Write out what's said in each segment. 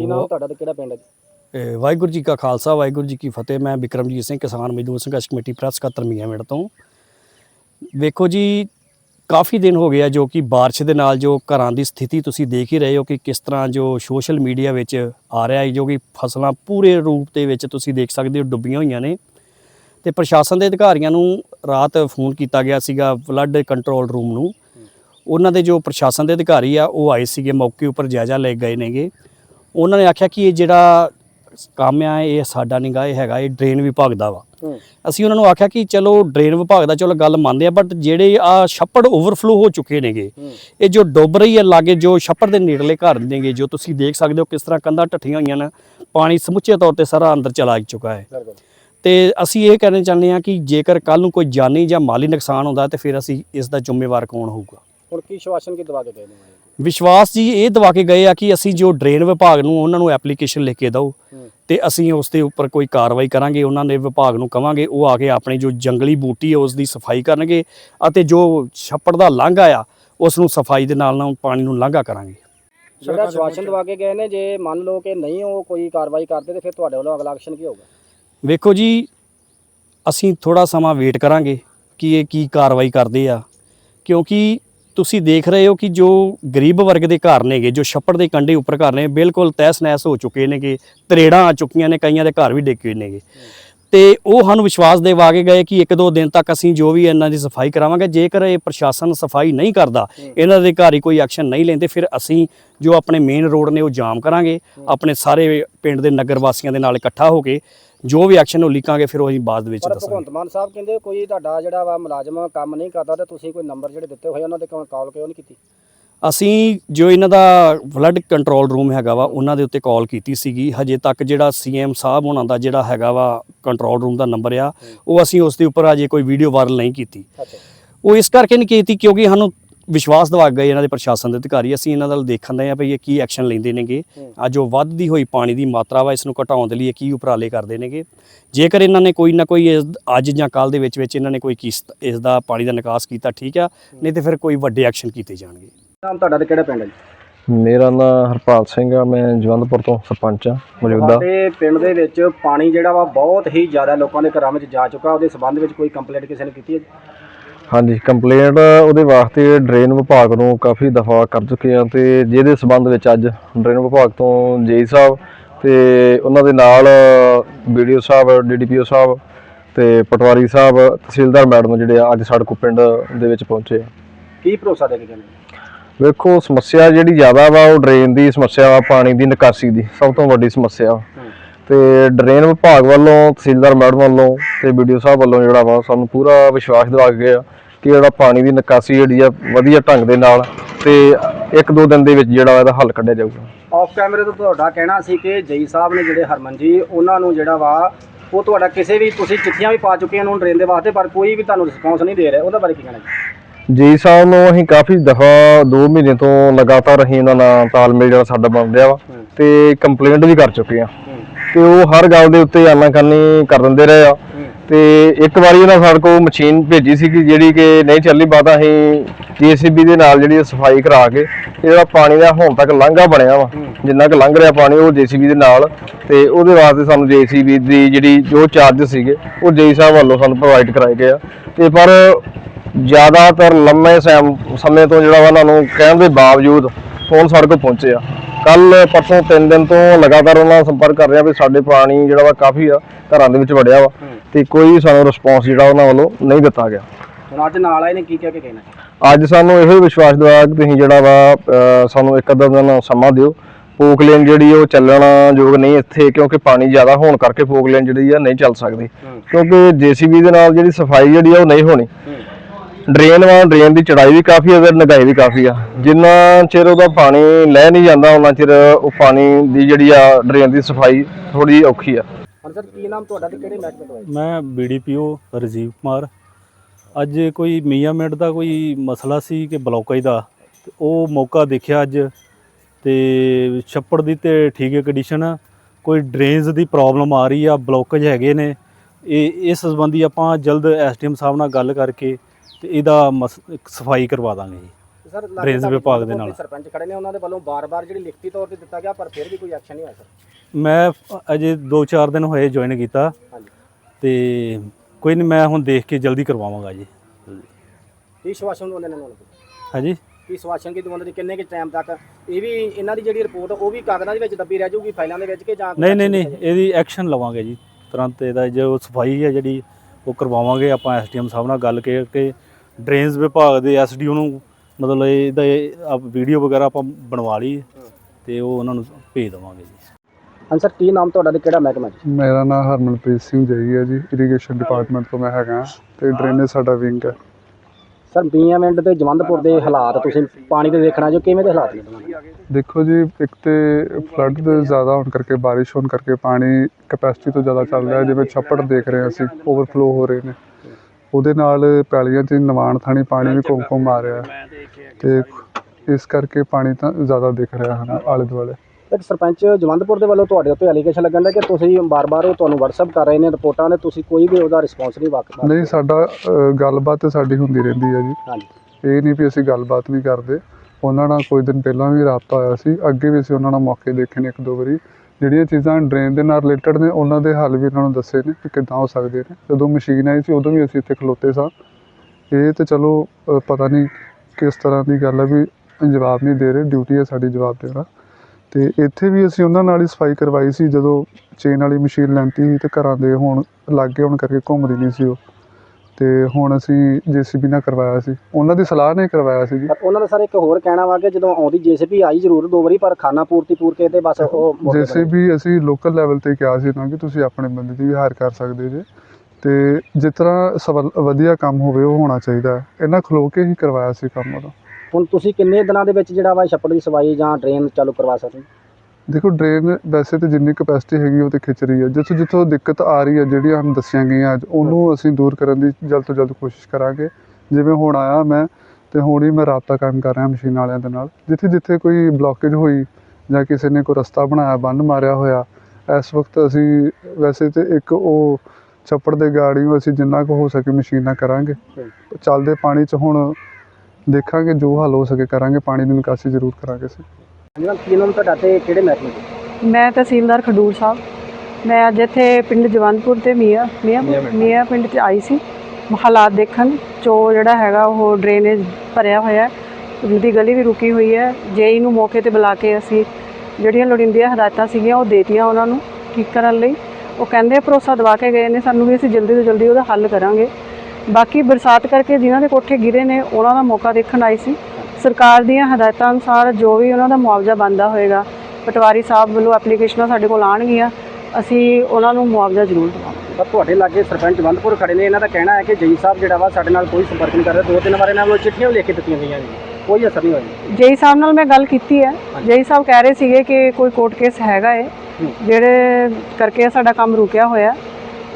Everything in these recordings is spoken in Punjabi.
ਕੀ ਨਾਮ ਤੁਹਾਡਾ ਤੇ ਕਿਹੜਾ ਪਿੰਡ ਹੈ ਵਾਹਿਗੁਰੂ ਜੀ ਕਾ ਖਾਲਸਾ ਵਾਹਿਗੁਰੂ ਜੀ ਕੀ ਫਤਿਹ। ਮੈਂ ਵਿਕਰਮਜੀਤ ਸਿੰਘ ਕਿਸਾਨ ਮਜ਼ਦੂਰ ਸੰਘਰਸ਼ ਕਮੇਟੀ ਪ੍ਰੈਸ ਸਕੱਤਰ ਮੀਆਂਮੇੜ ਤੋਂ। ਵੇਖੋ ਜੀ ਕਾਫੀ ਦਿਨ ਹੋ ਗਿਆ ਜੋ ਕਿ ਬਾਰਿਸ਼ ਦੇ ਨਾਲ ਜੋ ਘਰਾਂ ਦੀ ਸਥਿਤੀ ਤੁਸੀਂ ਦੇਖ ਹੀ ਰਹੇ ਹੋ ਕਿ ਕਿਸ ਤਰ੍ਹਾਂ ਜੋ ਸੋਸ਼ਲ ਮੀਡੀਆ ਵਿੱਚ ਆ ਰਿਹਾ ਹੈ ਜੋ ਕਿ ਫਸਲਾਂ ਪੂਰੇ ਰੂਪ ਦੇ ਵਿੱਚ ਤੁਸੀਂ ਦੇਖ ਸਕਦੇ ਹੋ ਡੁੱਬੀਆਂ ਹੋਈਆਂ ਨੇ। ਤੇ ਪ੍ਰਸ਼ਾਸਨ ਦੇ ਅਧਿਕਾਰੀਆਂ ਨੂੰ ਰਾਤ ਫੋਨ ਕੀਤਾ ਗਿਆ ਸੀਗਾ ਫਲੱਡ ਕੰਟਰੋਲ ਰੂਮ ਨੂੰ। ਉਹਨਾਂ ਦੇ ਜੋ ਪ੍ਰਸ਼ਾਸਨ ਦੇ ਅਧਿਕਾਰੀ ਆ ਉਹ ਆਏ ਸੀਗੇ ਮੌਕੇ ਉੱਪਰ ਜਾਇਜ਼ਾ ਲੈ ਗਏ ਨੇਗੇ। ਉਹਨਾਂ ਨੇ ਆਖਿਆ ਕਿ ਇਹ ਜਿਹੜਾ ਕੰਮ ਆ ਇਹ ਸਾਡਾ ਨਿਗਾ ਇਹ ਹੈਗਾ ਇਹ ਡਰੇਨ ਵਿਭਾਗ ਦਾ ਵਾ। ਅਸੀਂ ਉਹਨਾਂ ਨੂੰ ਆਖਿਆ ਕਿ ਚਲੋ ਡਰੇਨ ਵਿਭਾਗ ਦਾ ਚਲੋ ਗੱਲ ਮੰਨਦੇ ਆ ਬਟ ਜਿਹੜੇ ਆ ਛੱਪੜ ਓਵਰਫਲੋ ਹੋ ਚੁੱਕੇ ਨੇਗੇ ਇਹ ਜੋ ਡੁੱਬ ਰਹੀ ਹੈ ਲਾਗੇ ਜੋ ਛੱਪੜ ਦੇ ਨੇੜਲੇ ਘਰ ਨੇਗੇ ਜੋ ਤੁਸੀਂ ਦੇਖ ਸਕਦੇ ਹੋ ਕਿਸ ਤਰ੍ਹਾਂ ਕੰਧਾਂ ਟੱਠੀਆਂ ਹੋਈਆਂ ਨੇ ਪਾਣੀ ਸਮੁੱਚੇ ਤੌਰ ਤੇ ਸਾਰਾ ਅੰਦਰ ਚਲਾ ਚੁੱਕਾ ਹੈ। ਤੇ ਅਸੀਂ ਇਹ ਕਹਿਣਾ ਚਾਹੁੰਦੇ ਹਾਂ ਕਿ ਜੇਕਰ ਕੱਲ ਨੂੰ ਕੋਈ ਜਾਨੀ ਜਾਂ ਮਾਲੀ ਨੁਕਸਾਨ ਹੁੰਦਾ ਤੇ ਫਿਰ ਅਸੀਂ ਇਸ ਦਾ ਜ਼ਿੰਮੇਵਾਰ ਕੌਣ ਹੋਊਗਾ? ਹੁਣ ਕੀ ਸ਼ਵਾਸਨ ਕੀ ਦਵਾ ਕੇ ਗਏ ਨੇ ਵਿਸ਼ਵਾਸ ਜੀ ਇਹ ਦਵਾ ਕੇ ਗਏ ਆ ਕਿ ਅਸੀਂ ਜੋ ਡਰੇਨ ਵਿਭਾਗ ਨੂੰ ਉਹਨਾਂ ਨੂੰ ਐਪਲੀਕੇਸ਼ਨ ਲਿਖ ਕੇ ਦਿਓ ਤੇ ਅਸੀਂ ਉਸ ਦੇ ਉੱਪਰ ਕੋਈ ਕਾਰਵਾਈ ਕਰਾਂਗੇ ਉਹਨਾਂ ਦੇ ਵਿਭਾਗ ਨੂੰ ਕਵਾਂਗੇ ਉਹ ਆ ਕੇ ਆਪਣੀ ਜੋ ਜੰਗਲੀ ਬੂਟੀ ਹੈ ਉਸ ਦੀ ਸਫ਼ਾਈ ਕਰਨਗੇ ਅਤੇ ਜੋ ਛੱਪੜ ਦਾ ਲਾਂਘਾ ਆ ਉਸ ਨੂੰ ਸਫ਼ਾਈ ਦੇ ਨਾਲ ਨਾਲ ਪਾਣੀ ਨੂੰ ਲਾਂਘਾ ਕਰਾਂਗੇ। ਜਿਹੜਾ ਸ਼ਵਾਸਨ ਦਵਾ ਕੇ ਗਏ ਨੇ ਜੇ ਮੰਨ ਲਓ ਕਿ ਨਹੀਂ ਉਹ ਕੋਈ ਕਾਰਵਾਈ ਕਰਦੇ ਤੇ ਫਿਰ ਤੁਹਾਡੇ ਵੱਲੋਂ ਅਗਲਾ ਐਕਸ਼ਨ ਕੀ ਹੋਊਗਾ? ਵੇਖੋ ਜੀ ਅਸੀਂ ਥੋੜਾ ਸਮਾਂ ਵੇਟ ਕਰਾਂਗੇ ਕਿ ਇਹ ਕੀ ਕਾਰਵਾਈ ਕਰਦੇ ਆ ਕਿਉਂਕਿ ਤੁਸੀਂ ਦੇਖ ਰਹੇ ਹੋ ਕਿ ਜੋ ਗਰੀਬ ਵਰਗ ਦੇ ਘਰ ਨੇਗੇ, ਜੋ ਛੱਪੜ ਦੇ ਕੰਢੇ ਉੱਪਰ ਘਰ ਨੇ, ਬਿਲਕੁਲ ਤਹਿਸ ਨਹਿਸ ਹੋ ਚੁੱਕੇ ਨੇਗੇ, ਤਰੇੜਾਂ ਆ ਚੁੱਕੀਆਂ ਨੇ, ਕਈਆਂ ਦੇ ਘਰ ਵੀ ਡਿੱਗੇ ਨੇਗੇ। ਤੇ ਉਹ ਸਾਨੂੰ ਵਿਸ਼ਵਾਸ ਦਿਵਾ ਕੇ ਗਏ ਕਿ ਇੱਕ ਦੋ ਦਿਨ ਤੱਕ ਅਸੀਂ ਜੋ ਵੀ ਇਹਨਾਂ ਦੀ ਸਫ਼ਾਈ ਕਰਾਵਾਂਗੇ ਜੇਕਰ ਇਹ ਪ੍ਰਸ਼ਾਸਨ ਸਫ਼ਾਈ ਨਹੀਂ ਕਰਦਾ ਇਹਨਾਂ ਦੇ ਅਧਿਕਾਰੀ ਕੋਈ ਐਕਸ਼ਨ ਨਹੀਂ ਲੈਂਦੇ ਫਿਰ ਅਸੀਂ ਜੋ ਆਪਣੇ ਮੇਨ ਰੋਡ ਨੇ ਉਹ ਜਾਮ ਕਰਾਂਗੇ ਆਪਣੇ ਸਾਰੇ ਪਿੰਡ ਦੇ ਨਗਰ ਵਾਸੀਆਂ ਦੇ ਨਾਲ ਇਕੱਠਾ ਹੋ ਕੇ ਜੋ ਵੀ ਐਕਸ਼ਨ ਉਹ ਲਿਖਾਂਗੇ ਫਿਰ ਉਹ ਅਸੀਂ ਬਾਅਦ ਵਿੱਚ ਦੱਸਾਂਗੇ। ਭਗਵੰਤ ਮਾਨ ਸਾਹਿਬ ਕਹਿੰਦੇ ਕੋਈ ਤੁਹਾਡਾ ਜਿਹੜਾ ਵਾ ਮੁਲਾਜ਼ਮ ਕੰਮ ਨਹੀਂ ਕਰਦਾ ਤੇ ਤੁਸੀਂ ਕੋਈ ਨੰਬਰ ਜਿਹੜੇ ਦਿੱਤੇ ਹੋਏ ਉਹਨਾਂ ਦੇ ਕਿਉਂ ਕਾਲ ਕਿਉਂ ਨਹੀਂ ਕੀਤੀ? ਅਸੀਂ ਜੋ ਇਹਨਾਂ ਦਾ ਫਲੱਡ ਕੰਟਰੋਲ ਰੂਮ ਹੈਗਾ ਵਾ ਉਹਨਾਂ ਦੇ ਉੱਤੇ ਕਾਲ ਕੀਤੀ ਸੀਗੀ। ਹਜੇ ਤੱਕ ਜਿਹੜਾ ਸੀਐਮ ਸਾਹਿਬ ਉਹਨਾਂ ਦਾ ਜਿਹੜਾ ਹੈਗਾ ਵਾ ਕੰਟਰੋਲ ਰੂਮ ਦਾ ਨੰਬਰ ਆ ਉਹ ਅਸੀਂ ਉਸ ਦੇ ਉੱਪਰ ਅਜੇ ਕੋਈ ਵੀਡੀਓ ਵਾਇਰਲ ਨਹੀਂ ਕੀਤੀ। ਉਹ ਇਸ ਕਰਕੇ ਨਹੀਂ ਕੀਤੀ ਕਿਉਂਕਿ ਸਾਨੂੰ ਵਿਸ਼ਵਾਸ ਦਿਵਾ ਗਏ ਇਹਨਾਂ ਦੇ ਪ੍ਰਸ਼ਾਸਨ ਦੇ ਅਧਿਕਾਰੀ। ਅਸੀਂ ਇਹਨਾਂ ਨਾਲ ਦੇਖਣ ਦੇ ਆ ਵੀ ਇਹ ਕੀ ਐਕਸ਼ਨ ਲੈਂਦੇ ਨੇਗੇ। ਹੂੰ। ਆ ਜੋ ਵੱਧਦੀ ਹੋਈ ਪਾਣੀ ਦੀ ਮਾਤਰਾ ਵਾ ਇਸ ਨੂੰ ਘਟਾਉਣ ਦੇ ਲਈ ਕੀ ਉਪਰਾਲੇ ਕਰਦੇ ਨੇਗੇ। ਜੇਕਰ ਇਹਨਾਂ ਨੇ ਕੋਈ ਨਾ ਕੋਈ ਅੱਜ ਜਾਂ ਕੱਲ ਦੇ ਵਿੱਚ ਵਿੱਚ ਇਹਨਾਂ ਨੇ ਕੋਈ ਇਸ ਦਾ ਪਾਣੀ ਦਾ ਨਿਕਾਸ ਕੀਤਾ ਠੀਕ ਆ ਨਹੀਂ ਤੇ ਫਿਰ ਕੋਈ ਵੱਡੇ ਐਕਸ਼ਨ ਕੀਤੇ ਜਾਣਗੇ। ਨਾਮ ਤੁਹਾਡਾ ਤੇ ਕਿਹੜਾ ਪਿੰਡ ਹੈ ਮੇਰਾ ਨਾਮ ਹਰਪਾਲ ਸਿੰਘ ਆ ਮੈਂ ਜਵੰਦਪੁਰ ਤੋਂ ਸਰਪੰਚ ਆ ਮੌਜੂਦਾ। ਸਾਡੇ ਪਿੰਡ ਦੇ ਵਿੱਚ ਪਾਣੀ ਜਿਹੜਾ ਵਾ ਬਹੁਤ ਹੀ ਜ਼ਿਆਦਾ ਲੋਕਾਂ ਦੇ ਘਰਾਂ ਵਿੱਚ ਜਾ ਚੁੱਕਾ ਉਹਦੇ ਸਬੰਧ ਵਿੱਚ ਕੋਈ ਕੰਪਲੇਂਟ ਕਿਸੇ ਨੇ ਕੀਤੀ ਹੈ? ਹਾਂਜੀ ਕੰਪਲੇਂਟ ਉਹਦੇ ਵਾਸਤੇ ਡਰੇਨ ਵਿਭਾਗ ਨੂੰ ਕਾਫੀ ਦਫਾ ਕਰ ਚੁੱਕੇ ਆ ਤੇ ਜਿਹਦੇ ਸਬੰਧ ਵਿੱਚ ਅੱਜ ਡਰੇਨ ਵਿਭਾਗ ਤੋਂ ਜੇਈ ਸਾਹਿਬ ਤੇ ਉਹਨਾਂ ਦੇ ਨਾਲ ਵੀਡੀਓ ਸਾਹਿਬ ਡੀਡੀਪੀਓ ਸਾਹਿਬ ਤੇ ਪਟਵਾਰੀ ਸਾਹਿਬ ਤਹਿਸੀਲਦਾਰ ਮੈਡਮ ਜਿਹੜੇ ਆ ਅੱਜ ਸਾਡੇ ਕੋਲ ਪਿੰਡ ਦੇ ਵਿੱਚ ਪਹੁੰਚੇ ਆ। ਕੀ ਭਰੋਸਾ ਦੇ ਕੇ ਨੇ? ਵੇਖੋ ਸਮੱਸਿਆ ਜਿਹੜੀ ਜ਼ਿਆਦਾ ਵਾ ਉਹ ਡਰੇਨ ਦੀ ਸਮੱਸਿਆ ਵਾ ਪਾਣੀ ਦੀ ਨਿਕਾਸੀ ਦੀ ਸਭ ਤੋਂ ਵੱਡੀ ਸਮੱਸਿਆ ਵਾ। ਤੇ ਡਰੇਨ ਵਿਭਾਗ ਵੱਲੋਂ ਤਹਿਸੀਲਦਾਰ ਮੈਡਮ ਵੱਲੋਂ ਤੇ ਵੀਡੀਓ ਸਾਹਿਬ ਵੱਲੋਂ ਜਿਹੜਾ ਵਾ ਸਾਨੂੰ ਪੂਰਾ ਵਿਸ਼ਵਾਸ ਦਿਵਾ ਕੇ ਗਿਆ ਕਿ ਜਿਹੜਾ ਪਾਣੀ ਦੀ ਨਿਕਾਸੀ ਜਿਹੜੀ ਆ ਵਧੀਆ ਢੰਗ ਦੇ ਨਾਲ ਤੇ ਇੱਕ ਦੋ ਦਿਨ ਦੇ ਵਿੱਚ ਜਿਹੜਾ ਵਾ ਇਹਦਾ ਹੱਲ ਕੱਢਿਆ ਜਾਊਗਾ। ਆਫ ਕੈਮਰੇ ਤੋਂ ਤੁਹਾਡਾ ਕਹਿਣਾ ਸੀ ਕਿ ਜਈ ਸਾਹਿਬ ਨੇ ਜਿਹੜੇ ਹਰਮਨ ਜੀ ਉਹਨਾਂ ਨੂੰ ਜਿਹੜਾ ਵਾ ਉਹ ਤੁਹਾਡਾ ਕਿਸੇ ਵੀ ਤੁਸੀਂ ਚਿੱਠੀਆਂ ਵੀ ਪਾ ਚੁੱਕੇ ਹੋ ਉਹਨਾਂ ਨੂੰ ਡਰੇਨ ਦੇ ਵਾਸਤੇ ਪਰ ਕੋਈ ਵੀ ਤੁਹਾਨੂੰ ਰਿਸਪੌਂਸ ਨਹੀਂ ਦੇ ਰਿਹਾ। ਉਹਦੇ ਬਾਰੇ ਕੀ ਕਹਿਣਾ ਜੀ? ਜੀ ਸਾਹਿਬ ਨੂੰ ਅਸੀਂ ਕਾਫੀ ਦਫਾ 2 ਮਹੀਨੇ ਤੋਂ ਲਗਾਤਾਰ ਅਸੀਂ ਉਹਨਾਂ ਨਾਲ ਤਾਲਮੇਲ ਜਿਹੜਾ ਸਾਡਾ ਬਣ ਰਿਹਾ ਵਾ। ਤੇ ਕੰਪਲੇਂਟ ਵੀ ਕਰ ਚੁੱਕੇ ਆ। ਤੇ ਉਹ ਹਰ ਗੱਲ ਦੇ ਉੱਤੇ ਆਨਾਕਾਨੀ ਕਰ ਦਿੰਦੇ ਰਹੇ ਆ। ਤੇ ਇੱਕ ਵਾਰੀ ਉਹਨਾਂ ਸਾਡੇ ਕੋਲ ਮਸ਼ੀਨ ਭੇਜੀ ਸੀ ਕਿ ਜਿਹੜੀ ਕਿ ਨਹੀਂ ਚੱਲੀ ਬਾਅਦ ਅਸੀਂ ਜੀਸੀਬੀ ਦੇ ਨਾਲ ਜਿਹੜੀ ਸਫ਼ਾਈ ਕਰਾ ਕੇ ਇਹ ਜਿਹੜਾ ਪਾਣੀ ਦਾ ਹੁਣ ਤੱਕ ਲਾਂਘਾ ਬਣਿਆ ਵਾ। ਜਿੰਨਾ ਕੁ ਲੰਘ ਰਿਹਾ ਪਾਣੀ ਉਹ ਜੀਸੀਬੀ ਦੇ ਨਾਲ। ਤੇ ਉਹਦੇ ਵਾਸਤੇ ਸਾਨੂੰ ਜੀਸੀਬੀ ਦੀ ਜਿਹੜੀ ਜੋ ਚਾਰਜ ਸੀਗੇ ਉਹ ਜੇਈ ਸਾਹਿਬ ਵੱਲੋਂ ਸਾਨੂੰ ਪ੍ਰੋਵਾਈਡ ਕਰਾਏ ਗਏ ਆ। ਤੇ ਪਰ ਜ਼ਿਆਦਾਤਰ ਲੰਮੇ ਸਮ- ਤੋਂ ਜਿਹੜਾ ਵਾ ਉਹਨਾਂ ਨੂੰ ਕਹਿਣ ਦੇ ਬਾਵਜੂਦ ਫੋਨ ਸਾਡੇ ਕੋਲ ਪਹੁੰਚੇ ਆ। ਕੱਲ ਪਰਸੋਂ ਤਿੰਨ ਦਿਨ ਤੋਂ ਲਗਾਤਾਰ ਉਹਨਾਂ ਨਾਲ ਸੰਪਰਕ ਕਰ ਰਿਹਾ ਵੀ ਸਾਡੇ ਪਾਣੀ ਜਿਹੜਾ ਵਾ ਕਾਫੀ ਆ ਘਰਾਂ ਦੇ ਵਿੱਚ ਵੜਿਆ ਵਾ ਹੂੰ। ਤੇ ਕੋਈ ਸਾਨੂੰ ਰਿਸਪੌਂਸ ਜਿਹੜਾ ਉਹਨਾਂ ਵੱਲੋਂ ਨਹੀਂ ਦਿੱਤਾ ਗਿਆ। ਹੁਣ ਅੱਜ ਨਾਲ ਆਏ ਨੇ ਕੀ ਕਹਿ ਕੇ ਕਹਿਣਾ ਅੱਜ ਸਾਨੂੰ ਇਹੋ ਵਿਸ਼ਵਾਸ ਦਿਵਾਇਆ ਕਿ ਤੁਸੀਂ ਜਿਹੜਾ ਵਾ ਸਾਨੂੰ ਇੱਕ ਅੱਧਾ ਦਿਨ ਸਮਾਂ ਦਿਓ। ਪੋਕਲੇਨ ਜਿਹੜੀ ਉਹ ਚੱਲਣ ਯੋਗ ਨਹੀਂ ਇੱਥੇ ਕਿਉਂਕਿ ਪਾਣੀ ਜ਼ਿਆਦਾ ਹੋਣ ਕਰਕੇ ਪੋਕਲੇਨ ਜਿਹੜੀ ਆ ਨਹੀਂ ਚੱਲ ਸਕਦੀ। ਹੂੰ। ਕਿਉਂਕਿ ਜੀਸੀਬੀ ਦੇ ਨਾਲ ਜਿਹੜੀ ਸਫ਼ਾਈ ਜਿਹੜੀ ਆ ਉਹ ਨਹੀਂ ਹੋਣੀ। ਹੂੰ ਡਰੇਨ ਵਾ ਡਰੇਨ ਦੀ ਚੜਾਈ ਵੀ ਕਾਫੀ ਹੈ ਤੇ ਨਗਾਈ ਵੀ ਕਾਫੀ ਆ। ਜਿੰਨਾ ਚਿਰ ਉਹਦਾ ਪਾਣੀ ਲੈ ਨਹੀਂ ਜਾਂਦਾ ਉਹਨਾਂ ਚਿਰ ਉਹ ਪਾਣੀ ਦੀ ਜਿਹੜੀ ਆ ਡਰੇਨ ਦੀ ਸਫ਼ਾਈ ਥੋੜੀ ਔਖੀ ਆ। ਹਾਂ ਸਰ ਕੀ ਨਾਮ ਤੁਹਾਡਾ ਤੇ ਕਿਹੜੇ ਮਹਿਕਮੇ ਤੋਂ ਆਏ? ਮੈਂ ਬੀਡੀਪੀਓ ਰਾਜੀਵ ਕੁਮਾਰ। ਅੱਜ ਕੋਈ ਮੀਆਂ ਮਿੰਟ ਦਾ ਕੋਈ ਮਸਲਾ ਸੀ ਕਿ ਬਲੌਕੇਜ ਦਾ? ਉਹ ਮੌਕਾ ਦੇਖਿਆ ਅੱਜ ਤੇ ਛੱਪੜ ਦੀ ਤੇ ਠੀਕ ਹੈ ਕੰਡੀਸ਼ਨ ਆ। ਕੋਈ ਡਰੇਨਸ ਦੀ ਪ੍ਰੋਬਲਮ ਆ ਰਹੀ ਆ ਬਲੌਕੇਜ ਹੈਗੇ ਨੇ। ਇਹ ਇਸ ਸੰਬੰਧੀ ਆਪਾਂ ਜਲਦ ਐਸਡੀਐਮ ਸਾਹਿਬ ਨਾਲ ਗੱਲ ਕਰਕੇ ਤੇ ਇਹਦਾ ਮਸ- ਇੱਕ ਸਫ਼ਾਈ ਕਰਵਾ ਦਾਂਗੇ ਜੀ। ਸਰ ਲਾਗੇ ਤੁਹਾਡੇ ਵਿਭਾਗ ਦੇ ਨਾਲ। ਸਰਪੰਚ ਖੜੇ ਨੇ ਉਹਨਾਂ ਦੇ ਵੱਲੋਂ ਬਾਰ-ਬਾਰ ਜਿਹੜੀ ਲਿਖਤੀ ਤੌਰ ਤੇ ਦਿੱਤਾ ਗਿਆ ਪਰ ਫਿਰ ਵੀ ਕੋਈ ਐਕਸ਼ਨ ਨਹੀਂ ਹੋਇਆ ਸਰ। ਮੈਂ ਅਜੇ 2-4 ਦਿਨ ਹੋਏ ਜੁਆਇਨ ਕੀਤਾ। ਹਾਂਜੀ। ਤੇ ਕੋਈ ਨਹੀਂ ਮੈਂ ਹੁਣ ਦੇਖ ਕੇ ਜਲਦੀ ਕਰਵਾਵਾਂਗਾ ਜੀ। ਕੀ ਸ਼ਵਾਸ਼ਨ ਦਵਾਉਂਦੇ ਨੇ ਉਹਨਾਂ ਨੂੰ ਹਾਂਜੀ? ਕੀ ਸ਼ਵਾਸ਼ਨ ਕੀ ਦਵਾਉਂਦੇ ਨੇ ਕਿੰਨੇ ਕਿ ਟਾਈਮ ਤੱਕ? ਇਹ ਵੀ ਇਹਨਾਂ ਦੀ ਜਿਹੜੀ ਰਿਪੋਰਟ ਉਹ ਵੀ ਕਾਗਜ਼ਾਂ ਦੇ ਵਿੱਚ ਦੱਬੀ ਰਹਿ ਜਾਊਗੀ ਫਾਈਲਾਂ ਦੇ ਵਿੱਚ ਕਿ ਜਾਂ ਨਹੀਂ ਨਹੀਂ ਨਹੀਂ? ਇਹਦੀ ਐਕਸ਼ਨ ਲਵਾਂਗੇ ਜੀ। ਤੁਰੰਤ ਇਹਦਾ ਜੋ ਸਫ਼ਾਈ ਹੈ ਜਿਹੜੀ ਉਹ ਕਰਵਾਵਾਂਗੇ ਆਪਾਂ ਐਸਡੀਐਮ ਸਾਹਿਬ ਨਾਲ ਗੱਲ ਕਰਕੇ ਡਰੇਨਸ ਵਿਭਾਗ ਦੇ ਐਸਡੀਓ ਨੂੰ ਮਤਲਬ ਇਹਦਾ ਵੀਡੀਓ ਵਗੈਰਾ ਆਪਾਂ ਬਣਵਾ ਲਈ ਤੇ ਉਹ ਉਹਨਾਂ ਨੂੰ ਭੇਜ ਦੇਵਾਂਗੇ ਜੀ। ਹਾਂਜੀ ਸਰ ਕੀ ਨਾਮ ਤੁਹਾਡਾ ਤੇ ਕਿਹੜਾ ਮਹਿਕਮਾ ਜੀ? ਮੇਰਾ ਨਾਮ ਹਰਮਨਪ੍ਰੀਤ ਸਿੰਘ ਜਈ ਹੈ ਜੀ ਇਰੀਗੇਸ਼ਨ ਡਿਪਾਰਟਮੈਂਟ ਤੋਂ ਮੈਂ ਹੈਗਾ। ਤੇ ਡਰੇਨੇਜ ਸਾਡਾ ਵਿੰਗ ਹੈ। ਸਰ ਬੀਐਮਐਂਡ ਤੇ ਜਵੰਦਪੁਰ ਦੇ ਹਾਲਾਤ ਤੁਸੀਂ ਪਾਣੀ ਦੇ ਦੇਖਣਾ ਜੋ ਕਿਵੇਂ ਦੇ ਹਾਲਾਤ ਨੇ? ਦੇਖੋ ਜੀ ਇੱਕ ਤੇ ਫਲੱਡ ਦੇ ਜ਼ਿਆਦਾ ਹੋਣ ਕਰਕੇ ਬਾਰਿਸ਼ ਹੋਣ ਕਰਕੇ ਪਾਣੀ ਕਪੈਸਿਟੀ ਤੋਂ ਜ਼ਿਆਦਾ ਚੱਲ ਰਿਹਾ ਜਿਵੇਂ ਛੱਪੜ ਦੇਖ ਰਹੇ ਹਾਂ ਅਸੀਂ ਓਵਰਫਲੋ ਹੋ ਰਹੇ ਨੇ। ਉਹਦੇ ਨਾਲ ਪੈਲੀਆਂ 'ਚ ਨਿਵਾਣ ਥਾਣੀ ਪਾਣੀ ਵੀ ਘੁੰਮ ਘੁੰਮ ਆ ਰਿਹਾ ਤੇ ਇਸ ਕਰਕੇ ਪਾਣੀ ਤਾਂ ਜ਼ਿਆਦਾ ਦਿਖ ਰਿਹਾ ਹਨ ਆਲੇ ਦੁਆਲੇ ਇੱਕ ਸਰਪੰਚ ਜਵੰਦਪੁਰ ਦੇ ਵੱਲੋਂ ਤੁਹਾਡੇ ਉੱਤੇ ਐਲੀਗੇਸ਼ਨ ਲੱਗਣ ਦਾ ਕਿ ਤੁਸੀਂ ਬਾਰ-ਬਾਰ ਉਹ ਤੁਹਾਨੂੰ WhatsApp ਕਰ ਰਹੇ ਨੇ ਰਿਪੋਰਟਾਂ ਨੇ ਤੁਸੀਂ ਕੋਈ ਵੀ ਉਹਦਾ ਰਿਸਪੌਂਸ ਨਹੀਂ ਵਾਕਫ ਨਹੀਂ ਸਾਡਾ ਗੱਲਬਾਤ ਤਾਂ ਸਾਡੀ ਹੁੰਦੀ ਰਹਿੰਦੀ ਹੈ ਜੀ। ਹਾਂਜੀ। ਇਹ ਨਹੀਂ ਵੀ ਅਸੀਂ ਗੱਲਬਾਤ ਨਹੀਂ ਕਰਦੇ। ਉਹਨਾਂ ਨਾਲ ਕੋਈ ਦਿਨ ਪਹਿਲਾਂ ਵੀ ਰਾਬਤਾ ਹੋਇਆ ਸੀ। ਅੱਗੇ ਵੀ ਅਸੀਂ ਉਹਨਾਂ ਨਾਲ ਮੌਕੇ ਦੇਖੇ ਨੇ ਇੱਕ ਦੋ ਵਾਰੀ। ਜਿਹੜੀਆਂ ਚੀਜ਼ਾਂ ਡਰੇਨ ਦੇ ਨਾਲ ਰਿਲੇਟਡ ਨੇ, ਉਹਨਾਂ ਦੇ ਹੱਲ ਵੀ ਉਹਨਾਂ ਨੂੰ ਦੱਸੇ ਨੇ ਕਿ ਕਿੱਦਾਂ ਹੋ ਸਕਦੇ ਨੇ। ਜਦੋਂ ਮਸ਼ੀਨ ਆਈ ਸੀ, ਉਦੋਂ ਵੀ ਅਸੀਂ ਇੱਥੇ ਖਲੋਤੇ ਸਾਂ। ਇਹ ਤੇ ਚਲੋ ਪਤਾ ਨਹੀਂ ਕਿਸ ਤਰ੍ਹਾਂ ਦੀ ਗੱਲ ਹੈ ਵੀ ਜਵਾਬ ਨਹੀਂ ਦੇ ਰਹੇ ਡਿਊਟੀ ਹੈ ਸਾਡੀ ਜਵਾਬ ਦੇਣਾ ਤੇ ਇੱਥੇ ਵੀ ਅਸੀਂ ਉਹਨਾਂ ਨਾਲ ਹੀ ਸਫ਼ਾਈ ਕਰਵਾਈ ਸੀ, ਜਦੋਂ ਚੇਨ ਵਾਲੀ ਮਸ਼ੀਨ ਲੈਂਤੀ ਸੀ ਤੇ ਘਰਾਂ ਦੇ ਹੁਣ, ਲਾਗੇ ਹੋਣ ਕਰਕੇ ਘੁੰਮਦੀ ਨਹੀਂ ਸੀ ਉਹ। ਤੇ ਹੁਣ ਅਸੀਂ ਜੀਸੀਬੀ ਨਾਲ ਕਰਵਾਇਆ ਸੀ। ਉਹਨਾਂ ਦੀ ਸਲਾਹ ਨੇ ਕਰਵਾਇਆ ਸੀ ਜੀ। ਪਰ ਉਹਨਾਂ ਦਾ ਸਰ ਇੱਕ ਹੋਰ ਕਹਿਣਾ ਵਾ ਕਿ ਜਦੋਂ ਆਉਂਦੀ ਜੇਸੀਬੀ ਆਈ ਜ਼ਰੂਰ ਦੋ ਵਾਰੀ ਪਰ ਖਾਣਾ ਪੂਰਤੀ ਪੂਰ ਕੇ ਤੇ ਬਸ ਉਹ ਮੁੜ ਕੇ ਜੀਸੀਬੀ ਅਸੀਂ ਲੋਕਲ ਲੈਵਲ ਤੇ ਕਿਹਾ ਸੀ ਨਾ ਕਿ ਤੁਸੀਂ ਆਪਣੇ ਬੰਦੇ ਦੀ ਵੀ ਹਾਇਰ ਕਰ ਸਕਦੇ ਜੇ। ਤੇ ਜਿਸ ਤਰ੍ਹਾਂ ਸਵਲ- ਵਧੀਆ ਕੰਮ ਹੋਵੇ ਉਹ ਹੋਣਾ ਚਾਹੀਦਾ ਹੈ। ਇਹਨਾਂ ਖਲੋ ਕੇ ਹੀ ਕਰਵਾਇਆ ਸੀ ਕੰਮ ਉਹਦਾ। ਹੁਣ ਤੁਸੀਂ ਕਿੰਨੇ ਦਿਨਾਂ ਦੇ ਵਿੱਚ ਜਿਹੜਾ ਵਾ ਛੱਪੜ ਦੀ ਸਫ਼ਾਈ ਜਾਂ ਡਰੇਨ ਚਾਲੂ ਕਰਵਾ ਸਕਦੇ? ਹੋ? ਦੇਖੋ ਡਰੇਨ ਵੈਸੇ ਤੇ ਜਿੰਨੀ ਕਪੈਸਿਟੀ ਹੈਗੀ ਉਹ ਤੇ ਖਿੱਚ ਰਹੀ ਹੈ। ਜਿੱਥੋਂ ਜਿੱਥੋਂ ਦਿੱਕਤ ਆ ਰਹੀ ਹੈ ਜਿਹੜੀਆਂ ਸਾਨੂੰ ਦੱਸੀਆਂ ਗਈਆਂ ਅੱਜ ਉਹਨੂੰ ਅਸੀਂ ਦੂਰ ਕਰਨ ਦੀ ਜਲਦ ਤੋਂ ਜਲਦ ਕੋਸ਼ਿਸ਼ ਕਰਾਂਗੇ। ਜਿਵੇਂ ਹੁਣ ਆਇਆ ਮੈਂ ਤੇ ਹੁਣ ਹੀ ਮੈਂ ਰਾਬਤਾ ਕਾਇਮ ਕਰ ਰਿਹਾ ਮਸ਼ੀਨ ਵਾਲਿਆਂ ਦੇ ਨਾਲ। ਜਿੱਥੇ ਜਿੱਥੇ ਕੋਈ ਬਲੌਕੇਜ ਹੋਈ ਜਾਂ ਕਿਸੇ ਨੇ ਕੋਈ ਰਸਤਾ ਬਣਾਇਆ ਬੰਨ ਮਾਰਿਆ ਹੋਇਆ ਇਸ ਵਕਤ ਅਸੀਂ ਵੈਸੇ ਤੇ ਇੱਕ ਉਹ ਛੱਪੜ ਦੇ ਗਾੜੀਆਂ ਅਸੀਂ ਜਿੰਨਾ ਕੁ ਹੋ ਸਕੇ ਮਸ਼ੀਨ ਕਰਾਂਗੇ। ਚੱਲਦੇ ਪਾਣੀ 'ਚ ਹੁਣ ਦੇਖਾਂਗੇ ਜੋ ਹੱਲ ਹੋ ਸਕੇ ਕਰਾਂਗੇ ਪਾਣੀ ਦੀ ਨਿਕਾਸੀ ਜ਼ਰੂਰ ਕਰਾਂਗੇ ਅਸੀਂ। ਮੈਮ ਕੀ ਨਾਮ ਤੁਹਾਡਾ ਤੇ ਕਿਹੜੇ ਮਹਿਕਮੇ ਦੇ ਮੈਂ ਤਹਿਸੀਲਦਾਰ ਖਡੂਰ ਸਾਹਿਬ। ਮੈਂ ਅੱਜ ਇੱਥੇ ਪਿੰਡ ਜਵੰਦਪੁਰ ਤੇ ਮੀਆਂ ਮੀਆਂ ਮੀਆਂ ਪਿੰਡ। 'ਚ ਆਈ ਸੀ। ਹਾਲਾਤ ਦੇਖਣ ਜੋ ਜਿਹੜਾ ਹੈਗਾ ਉਹ ਡਰੇਨੇਜ ਭਰਿਆ ਹੋਇਆ ਹੈ। ਉਹਦੀ ਗਲੀ ਵੀ ਰੁਕੀ ਹੋਈ ਹੈ। ਜੇਈ ਨੂੰ ਮੌਕੇ ਤੇ ਬੁਲਾ ਕੇ ਅਸੀਂ ਜਿਹੜੀਆਂ ਲੋੜੀਂਦੀਆਂ ਹਦਾਇਤਾਂ ਸੀਗੀਆਂ ਉਹ ਦੇਤੀਆਂ ਉਹਨਾਂ ਨੂੰ ਠੀਕ ਕਰਨ ਲਈ। ਉਹ ਕਹਿੰਦੇ ਭਰੋਸਾ ਦਵਾ ਕੇ ਗਏ ਨੇ ਸਾਨੂੰ ਵੀ ਅਸੀਂ ਜਲਦੀ ਤੋਂ ਜਲਦੀ ਉਹਦਾ ਹੱਲ ਕਰਾਂਗੇ। ਬਾਕੀ ਬਰਸਾਤ ਕਰਕੇ ਜਿਨ੍ਹਾਂ ਦੇ ਕੋਠੇ ਗਿਰੇ ਨੇ ਉਹਨਾਂ ਦਾ ਮੌਕਾ ਦੇਖਣ ਆਈ ਸੀ। ਸਰਕਾਰ ਦੀਆਂ ਹਦਾਇਤਾਂ ਅਨੁਸਾਰ ਜੋ ਵੀ ਉਹਨਾਂ ਦਾ ਮੁਆਵਜ਼ਾ ਬਣਦਾ ਹੋਏਗਾ ਪਟਵਾਰੀ ਸਾਹਿਬ ਵੱਲੋਂ ਐਪਲੀਕੇਸ਼ਨਾਂ ਸਾਡੇ ਕੋਲ ਆਉਣਗੀਆਂ ਅਸੀਂ ਉਹਨਾਂ ਨੂੰ ਮੁਆਵਜ਼ਾ ਜ਼ਰੂਰ ਦੇਵਾਂਗੇ। ਪਰ ਤੁਹਾਡੇ ਲਾਗੇ ਸਰਪੰਚ ਜਵੰਦਪੁਰ ਖੜੇ ਨੇ ਇਹਨਾਂ ਦਾ ਕਹਿਣਾ ਹੈ ਕਿ ਜਈ ਸਾਹਿਬ ਜਿਹੜਾ ਵਾ ਸਾਡੇ ਨਾਲ ਕੋਈ ਸੰਪਰਕ ਨਹੀਂ ਕਰ ਰਿਹਾ ਦੋ ਤਿੰਨ ਵਾਰ ਇਹਨਾਂ ਵੱਲੋਂ ਚਿੱਠੀਆਂ ਵੀ ਲਿਖ ਕੇ ਦਿੱਤੀਆਂ ਗਈਆਂ ਜੀ ਕੋਈ ਅਸਰ ਨਹੀਂ ਹੋਇਆ। ਜੇਈ ਸਾਹਿਬ ਨਾਲ ਮੈਂ ਗੱਲ ਕੀਤੀ ਹੈ। ਜੇਈ ਸਾਹਿਬ ਕਹਿ ਰਹੇ ਸੀਗੇ ਕਿ ਕੋਈ ਕੋਰਟ ਕੇਸ ਹੈਗਾ ਏ ਜਿਹੜੇ ਕਰਕੇ ਸਾਡਾ ਕੰਮ ਰੁਕਿਆ ਹੋਇਆ।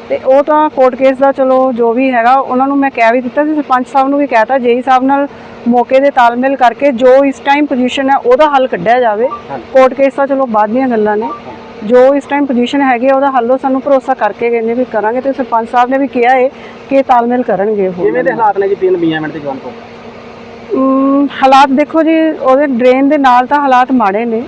ਤੇ ਉਹ ਤਾਂ ਕੋਰਟ ਕੇਸ ਦਾ ਚਲੋ ਜੋ ਵੀ ਹੈਗਾ ਉਹਨਾਂ ਨੂੰ ਮੈਂ ਕਹਿ ਵੀ ਦਿੱਤਾ ਸੀ ਸਰਪੰਚ ਸਾਹਿਬ ਨੂੰ ਵੀ ਕਹਿਤਾ ਜੇਈ ਸਾਹਿਬ ਨਾਲ ਮੌਕੇ ਦੇ ਤਾਲਮੇਲ ਕਰਕੇ ਜੋ ਇਸ ਟਾਈਮ ਪੋਜੀਸ਼ਨ ਹੈ ਉਹਦਾ ਹੱਲ ਕੱਢਿਆ ਜਾਵੇ। ਕੋਰਟ ਕੇਸ ਤਾਂ ਚਲੋ ਬਾਅਦ ਦੀਆਂ ਗੱਲਾਂ ਨੇ। ਜੋ ਇਸ ਟਾਈਮ ਪੋਜੀਸ਼ਨ ਹੈਗੀ ਉਹਦਾ ਹੱਲ ਉਹ ਸਾਨੂੰ ਭਰੋਸਾ ਕਰਕੇ ਗਏ ਨੇ ਵੀ ਕਰਾਂਗੇ ਤੇ ਸਰਪੰਚ ਸਾਹਿਬ ਨੇ ਵੀ ਕਿਹਾ ਹੈ ਕਿ ਤਾਲਮੇਲ ਕਰਨਗੇ ਉਹ। ਕਿਵੇਂ ਦੇ ਹਾਲਾਤ ਨੇ ਜੀ ਪਿੰਡ ਬੀਆਮੈਂਟ ਤੇ? ਜਵੰਦਪੁਰ ਅਮ, ਹਾਲਾਤ ਦੇਖੋ ਜੀ ਉਹਦੇ ਡਰੇਨ ਦੇ ਨਾਲ ਤਾਂ ਹਾਲਾਤ ਮਾੜੇ ਨੇ।